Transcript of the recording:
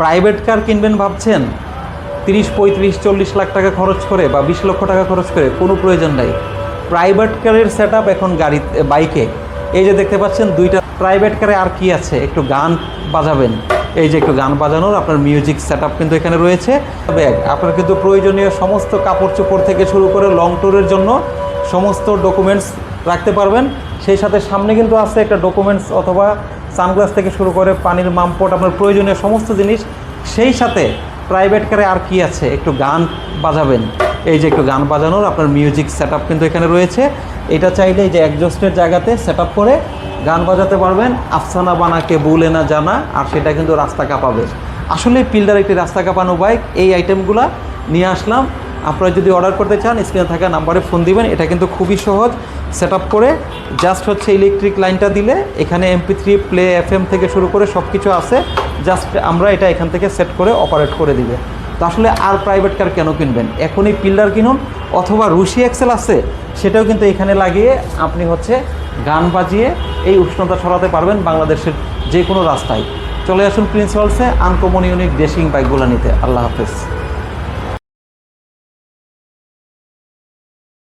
Private car কিনবেন ভাবছেন? তিরিশ, পঁয়ত্রিশ, চল্লিশ লাখ টাকা খরচ করে বা বিশ লক্ষ টাকা খরচ করে, কোনো প্রয়োজন নাই। প্রাইভেট কারের সেট এখন গাড়ি বাইকে। এই যে দেখতে পাচ্ছেন, দুইটা প্রাইভেট কারে আর কি আছে? একটু গান বাজাবেন। এই যে একটু গান বাজানোর আপনার মিউজিক সেট কিন্তু এখানে রয়েছে। ব্যাগ, আপনার কিন্তু প্রয়োজনীয় সমস্ত কাপড় চোপড় থেকে শুরু করে লং ট্যুরের জন্য সমস্ত ডকুমেন্টস রাখতে পারবেন। সেই সাথে সামনে কিন্তু আছে একটা ডকুমেন্টস অথবা সানগ্লাস থেকে শুরু করে পানির মামপট, আপনার প্রয়োজনীয় সমস্ত জিনিস। সেই সাথে প্রাইভেট কারে আর কি আছে? একটু গান বাজাবেন। এই যে একটু গান বাজানোর আপনার মিউজিক সেট কিন্তু এখানে রয়েছে। এটা চাইলে যে একজস্টের জায়গাতে সেট করে গান বাজাতে পারবেন। আফসানা বানাকে বলে না জানা, আর সেটা কিন্তু রাস্তা কাঁপাবে। আসলে পিল্ডার একটি রাস্তা কাঁপানো বাইক এই আইটেমগুলো নিয়ে আসলাম। আপনারা যদি অর্ডার করতে চান স্ক্রিনে থাকা নাম্বারে ফোন দিবেন। এটা কিন্তু খুবই সহজ। সেট করে জাস্ট হচ্ছে ইলেকট্রিক লাইনটা দিলে এখানে এমপি থ্রি প্লে এফ থেকে শুরু করে সব কিছু আছে। জাস্ট আমরা এটা এখান থেকে সেট করে অপারেট করে দিবে। তো আসলে আর প্রাইভেট কার কেন কিনবেন? এখনই পিল্ডার কিনুন। অথবা রুশি এক্সেল আছে, সেটাও কিন্তু এখানে লাগিয়ে আপনি হচ্ছে গান বাজিয়ে এই উষ্ণতা ছড়াতে পারবেন বাংলাদেশের যে কোনো রাস্তায়। চলে আসুন প্রিন্সিপালসে আনকমন ইউনিক ড্রেসিং বাইকগুলো নিতে। আল্লাহ হাফেজ।